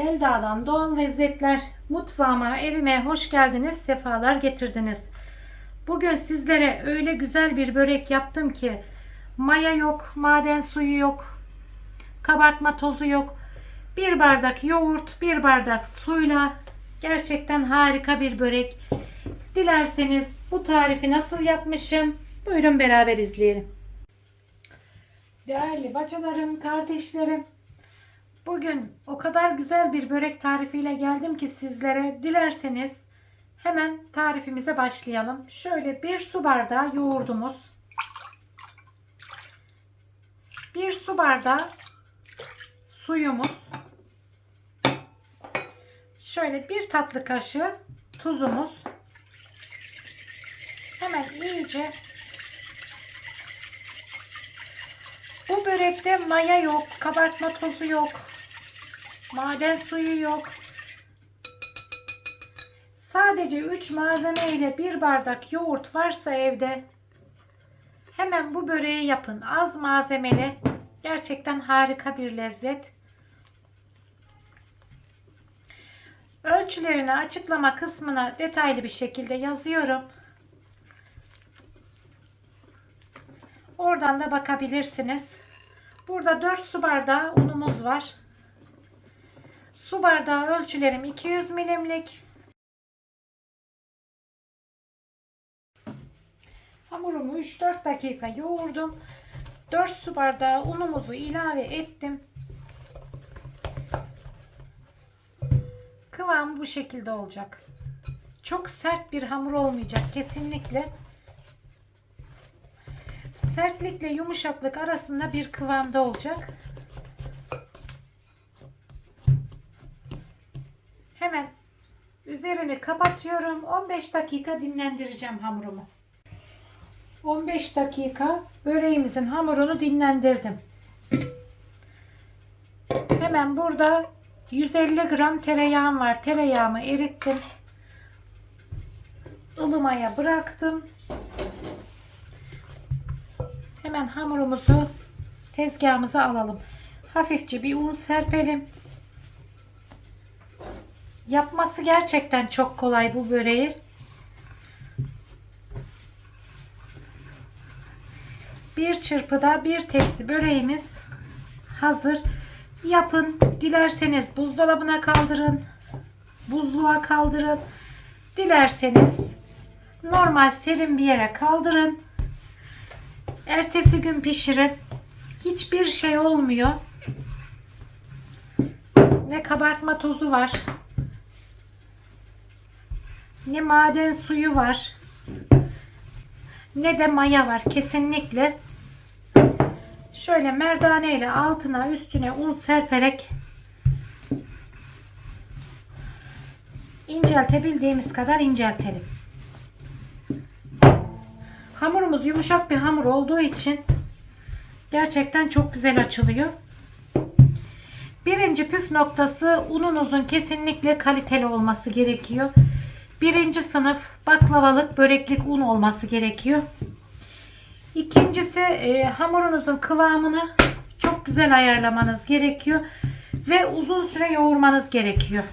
Selda'dan doğal lezzetler mutfağıma, evime hoş geldiniz, sefalar getirdiniz. Bugün sizlere öyle güzel bir börek yaptım ki maya yok, maden suyu yok, kabartma tozu yok. Bir bardak yoğurt, bir bardak suyla gerçekten harika bir börek. Dilerseniz bu tarifi nasıl yapmışım? Buyurun beraber izleyelim. Değerli bacılarım, kardeşlerim, Bugün o kadar güzel bir börek tarifiyle geldim ki sizlere. Dilerseniz hemen tarifimize başlayalım. Şöyle bir su bardağı yoğurdumuz. Bir su bardağı suyumuz. Şöyle bir tatlı kaşığı tuzumuz. Hemen iyice Bu börekte maya yok, kabartma tozu yok, maden suyu yok. Sadece 3 malzeme ile bir bardak yoğurt varsa evde hemen bu böreği yapın. Az malzemeli, gerçekten harika bir lezzet. Ölçülerini açıklama kısmına detaylı bir şekilde yazıyorum. Oradan da bakabilirsiniz. Burada 4 su bardağı unumuz var. Su bardağı ölçülerim 200 milimlik. Hamurumu 3-4 dakika yoğurdum. 4 su bardağı unumuzu ilave ettim. Kıvam bu şekilde olacak. Çok sert bir hamur olmayacak kesinlikle sertlikle yumuşaklık arasında bir kıvamda olacak. Üzerini kapatıyorum. 15 dakika dinlendireceğim hamurumu. 15 dakika böreğimizin hamurunu dinlendirdim. Hemen burada 150 gram tereyağım var. Tereyağımı erittim. ılımaya bıraktım. Hemen hamurumuzu tezgahımıza alalım. Hafifçe bir un serpelim. Yapması gerçekten çok kolay bu böreği. Bir çırpıda bir tepsi böreğimiz hazır. Yapın. Dilerseniz buzdolabına kaldırın. Buzluğa kaldırın. Dilerseniz normal serin bir yere kaldırın. Ertesi gün pişirin. Hiçbir şey olmuyor. Ne kabartma tozu var. Ne maden suyu var. Ne de maya var. Kesinlikle. Şöyle merdane ile altına üstüne un serperek inceltebildiğimiz kadar inceltelim. Hamurumuz yumuşak bir hamur olduğu için gerçekten çok güzel açılıyor. Birinci püf noktası ununuzun kesinlikle kaliteli olması gerekiyor. Birinci sınıf baklavalık böreklik un olması gerekiyor. İkincisi e, hamurunuzun kıvamını çok güzel ayarlamanız gerekiyor. Ve uzun süre yoğurmanız gerekiyor.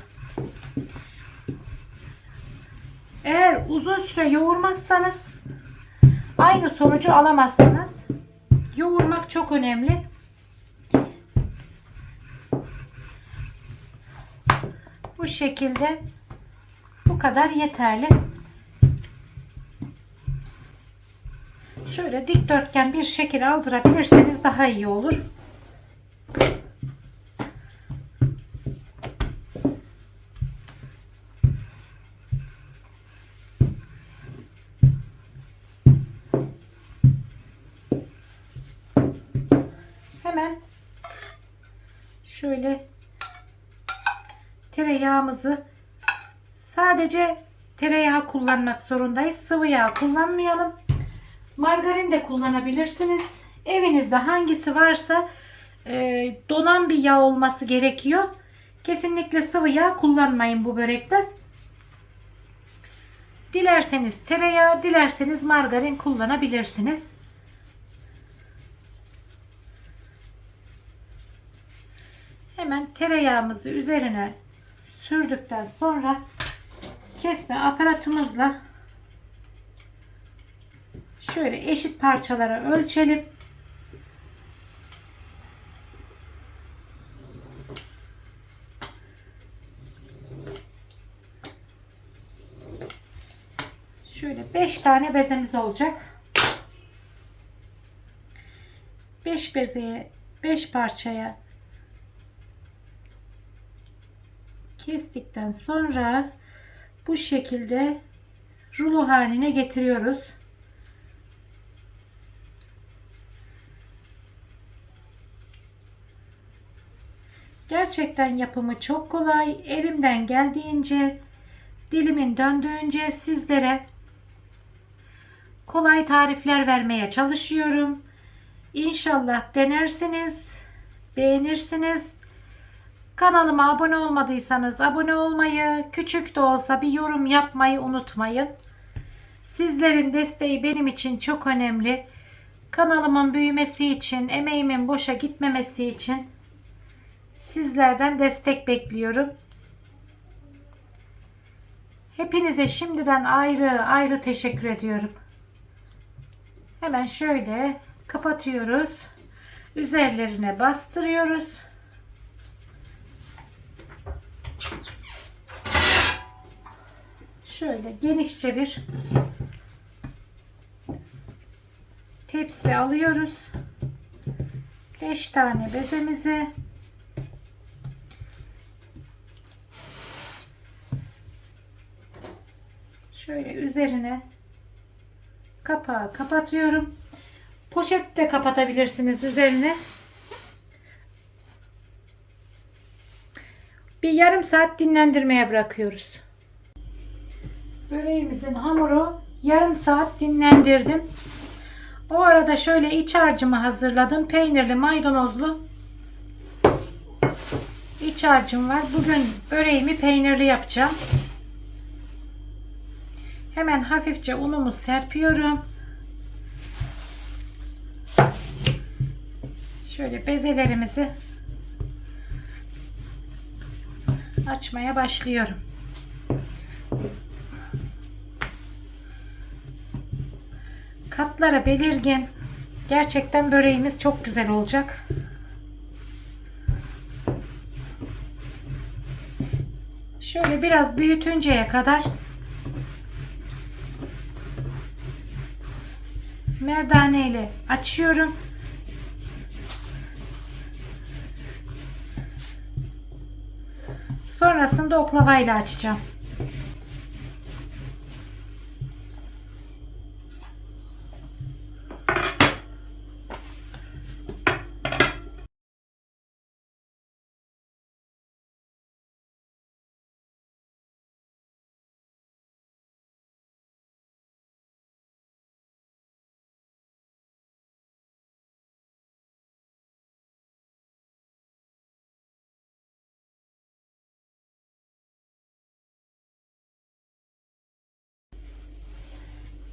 Eğer uzun süre yoğurmazsanız aynı sonucu alamazsınız. Yoğurmak çok önemli. Bu şekilde kadar yeterli. Şöyle dikdörtgen bir şekil aldırabilirseniz daha iyi olur. Hemen şöyle tereyağımızı sadece tereyağı kullanmak zorundayız. Sıvı yağ kullanmayalım. Margarin de kullanabilirsiniz. Evinizde hangisi varsa e, donan bir yağ olması gerekiyor. Kesinlikle sıvı yağ kullanmayın bu börekte. Dilerseniz tereyağı, dilerseniz margarin kullanabilirsiniz. Hemen tereyağımızı üzerine sürdükten sonra kesme aparatımızla şöyle eşit parçalara ölçelim. Şöyle 5 tane bezemiz olacak. 5 bezeye 5 parçaya kestikten sonra bu şekilde rulo haline getiriyoruz. Gerçekten yapımı çok kolay. Elimden geldiğince, dilimin döndüğünce sizlere kolay tarifler vermeye çalışıyorum. İnşallah denersiniz, beğenirsiniz. Kanalıma abone olmadıysanız abone olmayı, küçük de olsa bir yorum yapmayı unutmayın. Sizlerin desteği benim için çok önemli. Kanalımın büyümesi için, emeğimin boşa gitmemesi için sizlerden destek bekliyorum. Hepinize şimdiden ayrı ayrı teşekkür ediyorum. Hemen şöyle kapatıyoruz. Üzerlerine bastırıyoruz. Şöyle genişçe bir tepsi alıyoruz. 5 tane bezemizi şöyle üzerine kapağı kapatıyorum. Poşet de kapatabilirsiniz üzerine. Bir yarım saat dinlendirmeye bırakıyoruz. Böreğimizin hamuru yarım saat dinlendirdim. O arada şöyle iç harcımı hazırladım. Peynirli, maydanozlu iç harcım var. Bugün böreğimi peynirli yapacağım. Hemen hafifçe unumu serpiyorum. Şöyle bezelerimizi açmaya başlıyorum. Katları belirgin. Gerçekten böreğimiz çok güzel olacak. Şöyle biraz büyütünceye kadar merdane ile açıyorum. Sonrasında oklavayla açacağım.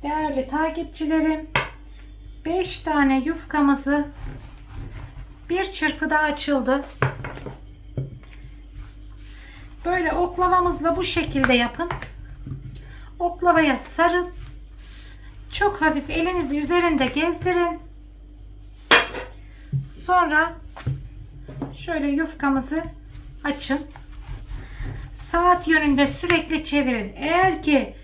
Değerli takipçilerim, 5 tane yufkamızı bir çırpıda açıldı. Böyle oklavamızla bu şekilde yapın. Oklavaya sarın. Çok hafif elinizi üzerinde gezdirin. Sonra şöyle yufkamızı açın. Saat yönünde sürekli çevirin. Eğer ki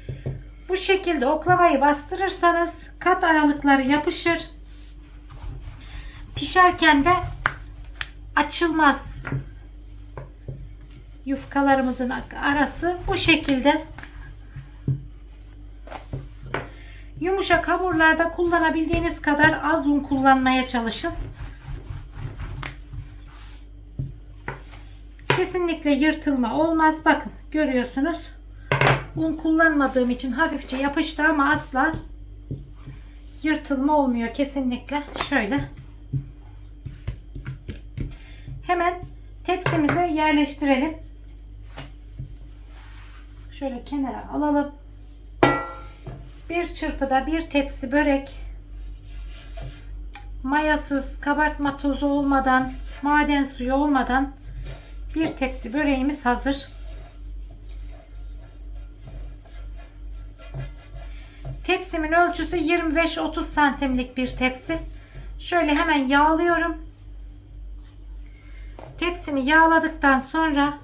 bu şekilde oklavayı bastırırsanız kat aralıkları yapışır. Pişerken de açılmaz. Yufkalarımızın arası bu şekilde. Yumuşak hamurlarda kullanabildiğiniz kadar az un kullanmaya çalışın. Kesinlikle yırtılma olmaz. Bakın görüyorsunuz. Un kullanmadığım için hafifçe yapıştı ama asla yırtılma olmuyor kesinlikle. Şöyle. Hemen tepsimize yerleştirelim. Şöyle kenara alalım. Bir çırpıda bir tepsi börek mayasız, kabartma tozu olmadan, maden suyu olmadan Bir tepsi böreğimiz hazır. Tepsimin ölçüsü 25-30 santimlik bir tepsi. Şöyle hemen yağlıyorum. Tepsimi yağladıktan sonra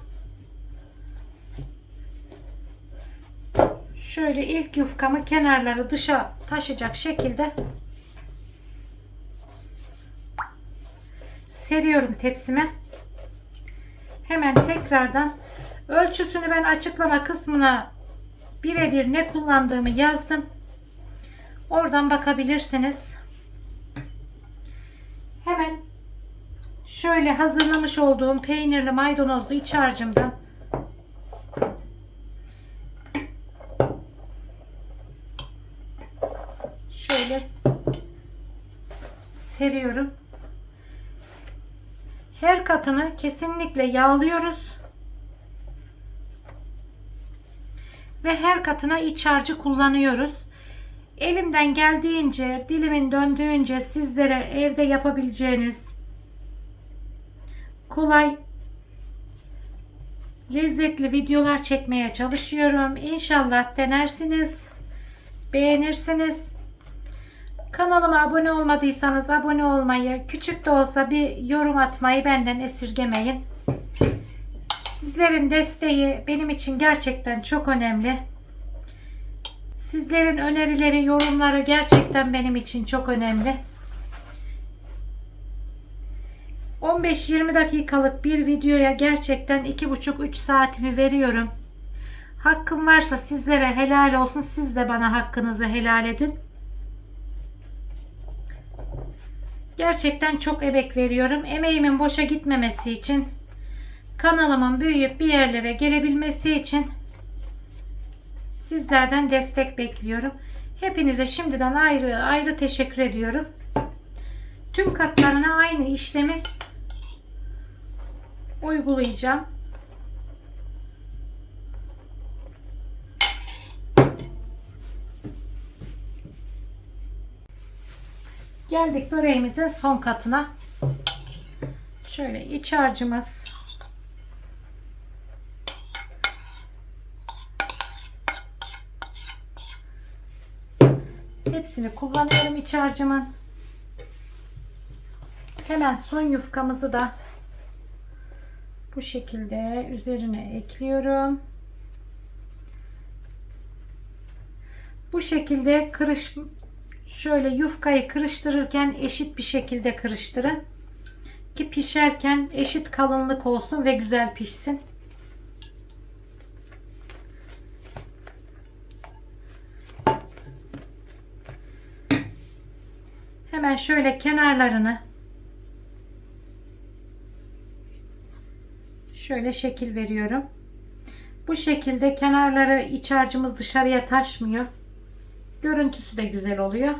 şöyle ilk yufkamı kenarları dışa taşıyacak şekilde seriyorum tepsime. Hemen tekrardan ölçüsünü ben açıklama kısmına birebir ne kullandığımı yazdım. Oradan bakabilirsiniz. Hemen şöyle hazırlamış olduğum peynirli maydanozlu iç harcımdan şöyle seriyorum. Her katını kesinlikle yağlıyoruz. Ve her katına iç harcı kullanıyoruz. Elimden geldiğince, dilimin döndüğünce sizlere evde yapabileceğiniz kolay lezzetli videolar çekmeye çalışıyorum. İnşallah denersiniz, beğenirsiniz. Kanalıma abone olmadıysanız abone olmayı, küçük de olsa bir yorum atmayı benden esirgemeyin. Sizlerin desteği benim için gerçekten çok önemli. Sizlerin önerileri, yorumları gerçekten benim için çok önemli. 15-20 dakikalık bir videoya gerçekten 2,5-3 saatimi veriyorum. Hakkım varsa sizlere helal olsun. Siz de bana hakkınızı helal edin. Gerçekten çok emek veriyorum. Emeğimin boşa gitmemesi için, kanalımın büyüyüp bir yerlere gelebilmesi için sizlerden destek bekliyorum. Hepinize şimdiden ayrı ayrı teşekkür ediyorum. Tüm katlarına aynı işlemi uygulayacağım. Geldik böreğimizin son katına. Şöyle iç harcımız. Hepsini kullanıyorum iç harcımın. Hemen son yufkamızı da bu şekilde üzerine ekliyorum. Bu şekilde kırış şöyle yufkayı kırıştırırken eşit bir şekilde kırıştırın. Ki pişerken eşit kalınlık olsun ve güzel pişsin. Şöyle kenarlarını şöyle şekil veriyorum. Bu şekilde kenarları iç harcımız dışarıya taşmıyor. Görüntüsü de güzel oluyor.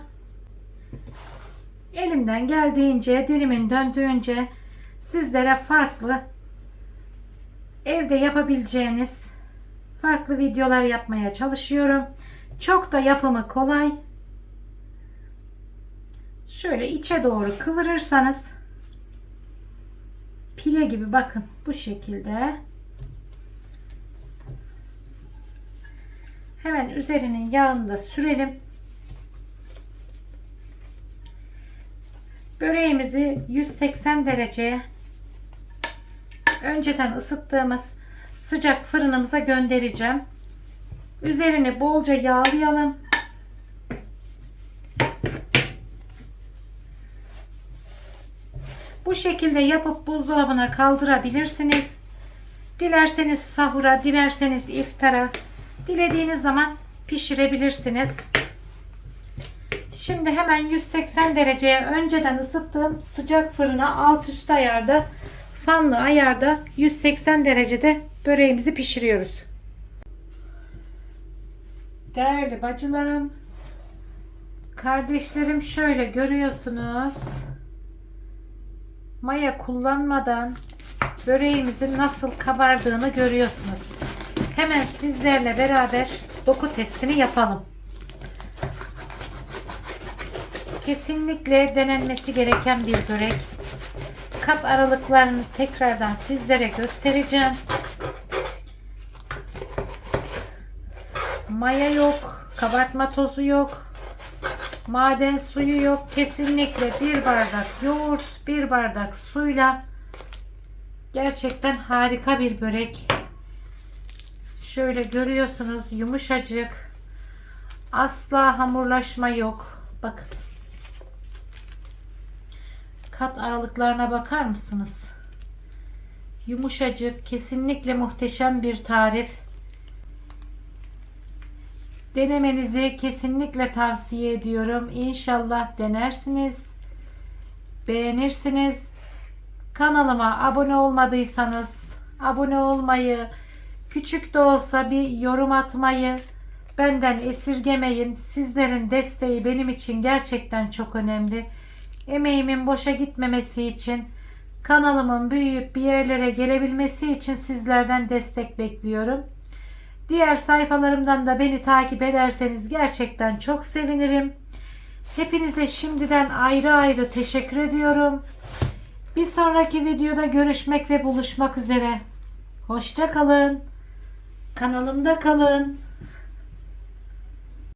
Elimden geldiğince, dilimin döndüğünce sizlere farklı evde yapabileceğiniz farklı videolar yapmaya çalışıyorum. Çok da yapımı kolay. Şöyle içe doğru kıvırırsanız pile gibi bakın bu şekilde hemen üzerinin yağını da sürelim. Böreğimizi 180 dereceye önceden ısıttığımız sıcak fırınımıza göndereceğim. Üzerini bolca yağlayalım. Şekilde yapıp buzdolabına kaldırabilirsiniz. Dilerseniz sahura, dilerseniz iftara, dilediğiniz zaman pişirebilirsiniz. Şimdi hemen 180 dereceye önceden ısıttığım sıcak fırına alt üst ayarda fanlı ayarda 180 derecede böreğimizi pişiriyoruz. Değerli bacılarım, kardeşlerim şöyle görüyorsunuz. Maya kullanmadan böreğimizin nasıl kabardığını görüyorsunuz. Hemen sizlerle beraber doku testini yapalım. Kesinlikle denenmesi gereken bir börek. kat aralıklarını tekrardan sizlere göstereceğim. Maya yok, kabartma tozu yok, maden suyu yok. Kesinlikle bir bardak yoğurt, bir bardak suyla gerçekten harika bir börek. Şöyle görüyorsunuz yumuşacık. Asla hamurlaşma yok. Bakın. Kat aralıklarına bakar mısınız? Yumuşacık, kesinlikle muhteşem bir tarif. Denemenizi kesinlikle tavsiye ediyorum. İnşallah denersiniz. Beğenirsiniz. Kanalıma abone olmadıysanız abone olmayı, küçük de olsa bir yorum atmayı benden esirgemeyin. Sizlerin desteği benim için gerçekten çok önemli. Emeğimin boşa gitmemesi için, kanalımın büyüyüp bir yerlere gelebilmesi için sizlerden destek bekliyorum. Diğer sayfalarımdan da beni takip ederseniz gerçekten çok sevinirim. Hepinize şimdiden ayrı ayrı teşekkür ediyorum. Bir sonraki videoda görüşmek ve buluşmak üzere. Hoşça kalın. Kanalımda kalın.